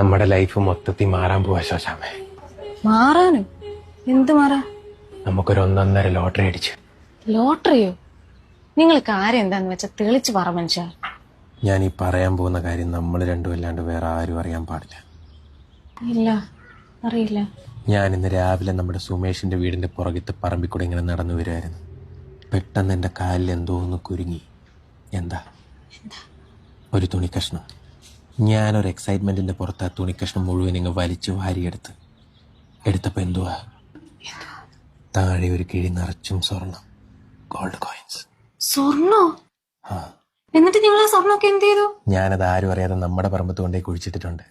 നമ്മുടെ ലൈഫ് മൊത്തത്തിൽ മാറാൻ പോവാ ശോശാമേ മാറാനും? എന്ത് മാറാ? നമുക്കൊരു ഒന്നൊന്നര ലോട്ടറി അടിച്ച്. ലോട്ടറിയോ? നിങ്ങൾക്ക് ആരെന്താന്ന് വെച്ചാ തെളിച്ച് പറ മനുഷ്യ. ഞാൻ ഈ പറയാൻ പോകുന്ന കാര്യം നമ്മൾ രണ്ടും അല്ലാണ്ട് വേറെ ആരും അറിയാൻ പാടില്ല. ഇല്ല. അറിയില്ല. ഞാൻ ഇന്ന് രാവിലെ നമ്മുടെ സുമേഷിന്റെ വീടിന്റെ പുറകിത്തെ പറമ്പിൽ കൂടെ ഇങ്ങനെ നടന്നു വരുമായിരുന്നു പെട്ടെന്ന് എന്റെ കാലിൽ എന്തോ ഒന്ന് കുരുങ്ങി. എന്താ? ഒരു തുണി കഷ്ണം. ഞാനൊരു എക്സൈറ്റ്മെന്റിന്റെ പുറത്ത് ആ തുണി കഷ്ണം മുഴുവൻ ഇങ്ങ് വലിച്ചു വാരിയെടുത്ത്. എടുത്തപ്പോ എന്തുവാ? താഴെ ഒരു കിഴി നിറച്ചും സ്വർണം. ഗോൾഡ് കോയിൻസ് സ്വർണോ ആ. എന്നിട്ട് നിങ്ങൾ ആ സ്വർണമൊക്കെ എന്ത് ചെയ്തു? ഞാനത് ആരും അറിയാതെ നമ്മുടെ പറമ്പത്ത് കൊണ്ടേ കുഴിച്ചിട്ടിട്ടുണ്ട്.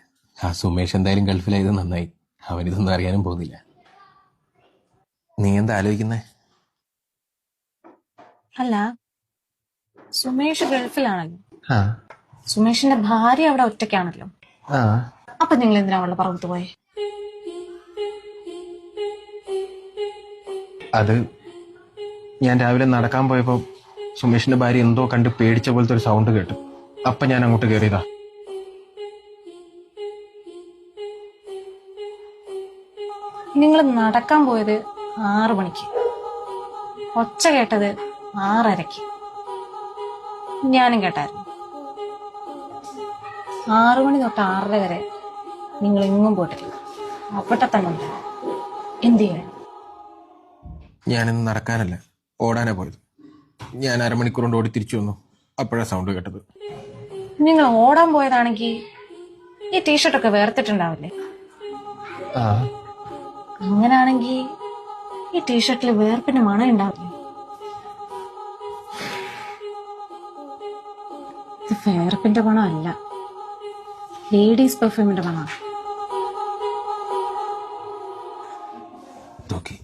ആ സുമേഷ് എന്തായാലും ഗൾഫിലായത് നന്നായി. അവനിതൊന്നും അറിയാനും പോകുന്നില്ല. നീ എന്താ ആലോചിക്കുന്നേ? അല്ല. സുമേഷ് ഗൾഫിലാണല്ലോ. ആ. സുമേഷിന്റെ ഭാര്യ അവിടെ ഒറ്റയ്ക്കാണല്ലോ. ആ. അപ്പൊ നിങ്ങൾ എന്തിനാ അവളുടെ പറമ്പത്ത് പോയെ? അത് ഞാൻ രാവിലെ നടക്കാൻ പോയപ്പോ സുമേഷിന്റെ ഭാര്യ എന്തോ കണ്ട് പേടിച്ച പോലത്തെ ഒരു സൗണ്ട് കേട്ടു. അപ്പൊ ഞാൻ അങ്ങോട്ട് കയറിയതാ നിങ്ങൾ നടക്കാൻ പോയത് ആറു മണിക്ക്. ഒച്ച കേട്ടത് ആറരയ്ക്ക്. ഞാനും കേട്ടായിരുന്നു. ആറു മണി തൊട്ട് ആറര വരെ നിങ്ങൾ എങ്ങും പോയിട്ടില്ല അവിടെ തന്നെ ഉണ്ട് എന്ത് ചെയ്യാൻ? ഞാനിന്ന് നടക്കാനല്ല ഓടാനാ പോയത്. ഞാൻ അരമണിക്കൂർ കൊണ്ട് ഓടി തിരിച്ചു വന്നു. അപ്പോഴാ സൗണ്ട് കേട്ടത്. നിങ്ങൾ ഓടാൻ പോയതാണെങ്കിൽ ഈ ടീഷർട്ടൊക്കെ വേർത്തിട്ടുണ്ടാവില്ലേ? ആ. അങ്ങനാണെങ്കിൽ ഈ ടീഷർട്ടിൽ വേർപ്പിന് മണം ഉണ്ടാവില്ലേ ഇത് വേർപ്പിന്റെ മണമല്ല. ലേഡീസ് പെർഫ്യൂമിന്റെ മണം. നോക്കി.